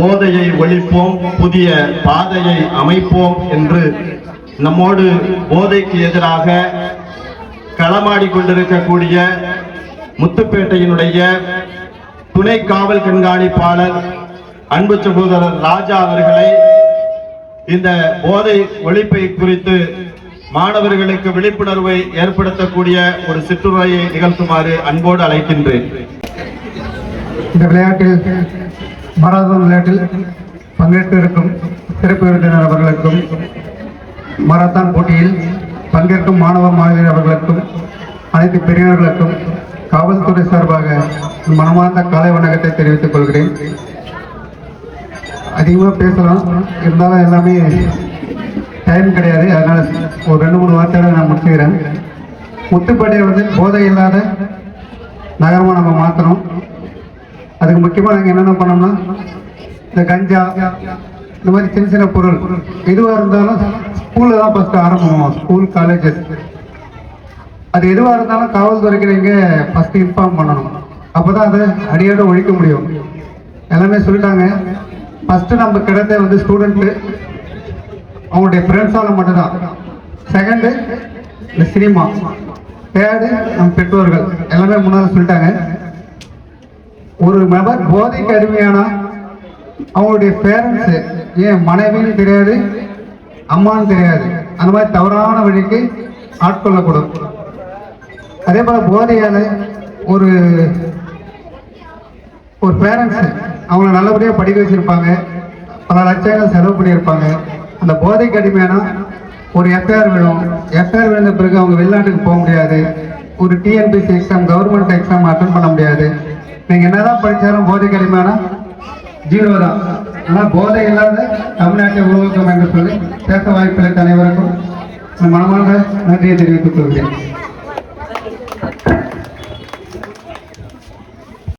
போதையை ஒழிப்போம் புதிய பாதையை அமைப்போம் என்று நம்மோடு போதைக்கு எதிராக களமாடி கொண்டிருக்கக்கூடிய முத்துப்பேட்டையினுடைய துணை காவல் கண்காணிப்பாளர் அன்பு சகோதரர் ராஜா அவர்களை இந்த போதை ஒழிப்பை குறித்து மாணவர்களுக்கு விழிப்புணர்வை ஏற்படுத்தக்கூடிய ஒரு சிற்றுரையை நிகழ்த்துமாறு அன்போடு அழைக்கின்றேன். இந்த விளையாட்டில் மாரத்தான் விளையாட்டில் பங்கேற்று இருக்கும் சிறப்பு விருந்தினர் அவர்களுக்கும் மாரத்தான் போட்டியில் பங்கேற்கும் மாணவ மாணவியர் அவர்களுக்கும் அனைத்து பெரியவர்களுக்கும் காவல்துறை சார்பாக மனமார்ந்த காலை வணக்கத்தை தெரிவித்துக் கொள்கிறேன். அதிகமாக பேசலாம். இருந்தாலும் எல்லாமே டைம் கிடையாது. அதனால் ஒரு ரெண்டு மூணு வார்த்தையோட நான் முடிச்சுக்கிறேன். முத்துப்பேட்டையை வந்து போதை இல்லாத நகரமாக நம்ம மாற்றணும் அதுக்கு முக்கியமாக நாங்கள் என்னென்ன பண்ணோம்னா இந்த கஞ்சா இந்த மாதிரி சின்ன சின்ன பொருள் எதுவாக இருந்தாலும் ஸ்கூலில் தான் ஃபஸ்ட்டு ஆரம்பம் ஸ்கூல் காலேஜஸ் அது எதுவாக இருந்தாலும் காவல்துறைக்கு நீங்கள் ஃபஸ்ட்டு இன்ஃபார்ம் பண்ணணும். அப்போ தான் அதை அடியோட ஒழிக்க முடியும். எல்லாமே சொல்லிட்டாங்க. ஃபஸ்ட்டு நம்ம கிடைத்த வந்து ஸ்டூடெண்ட்டு அவங்களுடைய ஃப்ரெண்ட்ஸால் மட்டும்தான். செகண்டு இந்த சினிமா தேர்டு நம்ம பெற்றோர்கள். எல்லாமே முன்னால் சொல்லிட்டாங்க. ஒரு நபர் போதைக்கு அடிமையானா அவங்களுடைய பேரண்ட்ஸ் ஏன் மனைவின்னு தெரியாது அம்மான்னு தெரியாது. அந்த மாதிரி தவறான வழிக்கு ஆட்கொள்ளக்கூடும். அதே போல போதையால ஒரு ஒரு பேரண்ட்ஸ் அவங்கள நல்லபடியாக படிக்க வச்சிருப்பாங்க. பல லட்சங்கள் செலவு பண்ணியிருப்பாங்க. அந்த போதைக்கு அடிமையானா ஒரு எஃப்ஐஆர் விழும். எஃப்ஐஆர் விழுந்த பிறகு அவங்க வெளிநாட்டுக்கு போக முடியாது. ஒரு TNPSC exam government exam attend பண்ண முடியாது. நீங்கள் என்னதான் படித்தாலும் போதை அடிமையானா ஜீரோ தான். ஆனால் போதை இல்லாத தமிழ்நாட்டை உருவாக்கம் என்று சொல்லி பேச வாய்ப்பில் அனைவருக்கும். மனமான நன்றியை தெரிவித்துக் கொள்கிறேன்.